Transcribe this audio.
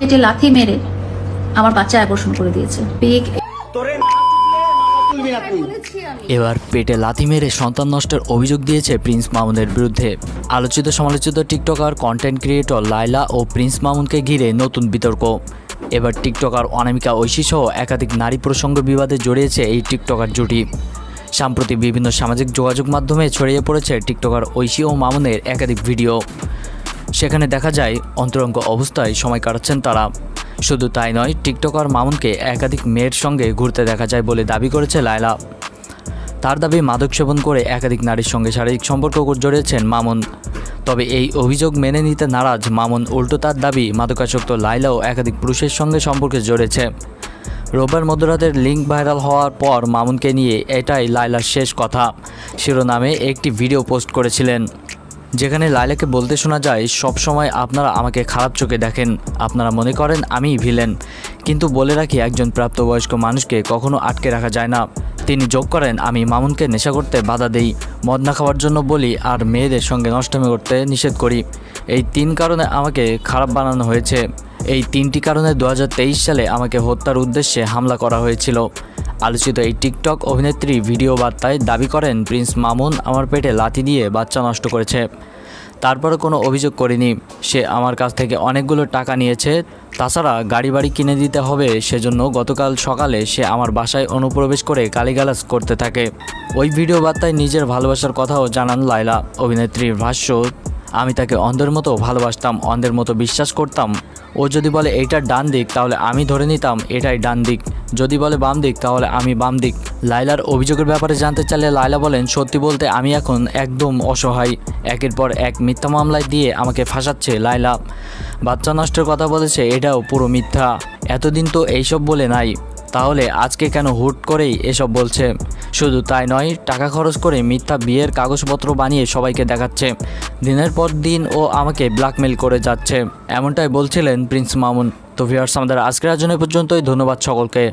পেটে লাথি মেরে আমার বাচ্চা অ্যাবর্শন করে দিয়েছে। এবার পেটে লাথি মেরে সন্তান নষ্টের অভিযোগ দিয়েছে প্রিন্স মামুনের বিরুদ্ধে। আলোচিত সমালোচিত টিকটকার কন্টেন্ট ক্রিয়েটর লাইলা ও প্রিন্স মামুনকে ঘিরে নতুন বিতর্ক। এবার টিকটকার অনামিকা ঐশী সহ একাধিক নারী প্রসঙ্গ বিবাদে জড়িয়েছে এই টিকটকার জুটি। সাম্প্রতি বিভিন্ন সামাজিক যোগাযোগ মাধ্যমে ছড়িয়ে পড়েছে টিকটকার ঐশী ও মামুনের একাধিক ভিডিও। সেখানে দেখা যায়, অন্তরঙ্গ অবস্থায় সময় কাটাচ্ছেন তারা। শুধু তাই নয়, টিকটকার মামুনকে একাধিক মেয়ের সঙ্গে ঘুরতে দেখা যায় বলে দাবি করেছে লায়লা। তার দাবি, মাদক সেবন করে একাধিক নারীর সঙ্গে শারীরিক সম্পর্ক জড়িয়েছেন মামুন। তবে এই অভিযোগ মেনে নিতে নারাজ মামুন উল্টো তার দাবি, মাদকাসক্ত লাইলাও একাধিক পুরুষের সঙ্গে সম্পর্কে জড়িয়েছে রোববার মধ্যরাতের লিঙ্ক ভাইরাল হওয়ার পর মামুনকে নিয়ে এটাই লাইলার শেষ কথা। শিরোনামে একটি ভিডিও পোস্ট করেছিলেন। যেখানে লাইলাকে বলতে শোনা যায়, সব সময় আপনারা আমাকে খারাপ চোখে দেখেন। আপনারা মনে করেন আমিই ভিলেন। কিন্তু বলে রাখি, একজন প্রাপ্তবয়স্ক মানুষকে কখনো আটকে রাখা যায় না। তিনি যোগ করেন, আমি মামুনকে নেশা করতে বাধা দেই। মদ না খাওয়ার জন্য বলি, আর মেয়েদের সঙ্গে নষ্টমী করতে নিষেধ করি। এই তিন কারণে আমাকে খারাপ বানানো হয়েছে। এই তিনটি কারণে দু হাজার তেইশ সালে আমাকে হত্যার উদ্দেশ্যে হামলা করা হয়েছিল। আলোচিত এই টিকটক অভিনেত্রী ভিডিও বার্তায় দাবি করেন, প্রিন্স মামুন আমার পেটে লাথি দিয়ে বাচ্চা নষ্ট করেছে। তারপরে কোনো অভিযোগ করিনি। সে আমার কাছ থেকে অনেকগুলো টাকা নিয়েছে। তাছাড়া গাড়ি বাড়ি কিনে দিতে হবে সেজন্য গতকাল সকালে সে আমার বাসায় অনুপ্রবেশ করে গালিগালাজ করতে থাকে। ওই ভিডিও বার্তায় নিজের ভালোবাসার কথাও জানান লায়লা। অভিনেত্রীর ভাষ্য, আমি তাকে অন্ধের মতো ভালোবাসতাম, অন্ধের মতো বিশ্বাস করতাম। ও যদি বলে, এইটা ডান দিক, তাহলে আমি ধরে নিতাম, এটাই ডান দিক। যদি বলে বাম দিক তাহলে আমি বাম দিক লাইলার অভিযোগের ব্যাপারে জানতে চাইলে লাইলা বলেন, সত্যি বলতে আমি এখন একদম অসহায়। একের পর এক মিথ্যা মামলায় দিয়ে আমাকে ফাঁসাচ্ছে লাইলা বাচ্চা নষ্টের কথা বলেছে, এটাও পুরো মিথ্যা। এতদিন তো এইসব বলে নাই। তাহলে আজকে কেন হুট করেই এসব বলছে? শুধু তাই নয়, টাকা খরচ করে মিথ্যা বিয়ের কাগজপত্র বানিয়ে সবাইকে দেখাচ্ছে। দিনের পর দিন ও আমাকে ব্ল্যাকমেল করে যাচ্ছে। এমনটাই বলছিলেন প্রিন্স মামুন। তো ভিউয়ার্স, আমাদের আজকের আয়োজনে পর্যন্তই। ধন্যবাদ সকলকে।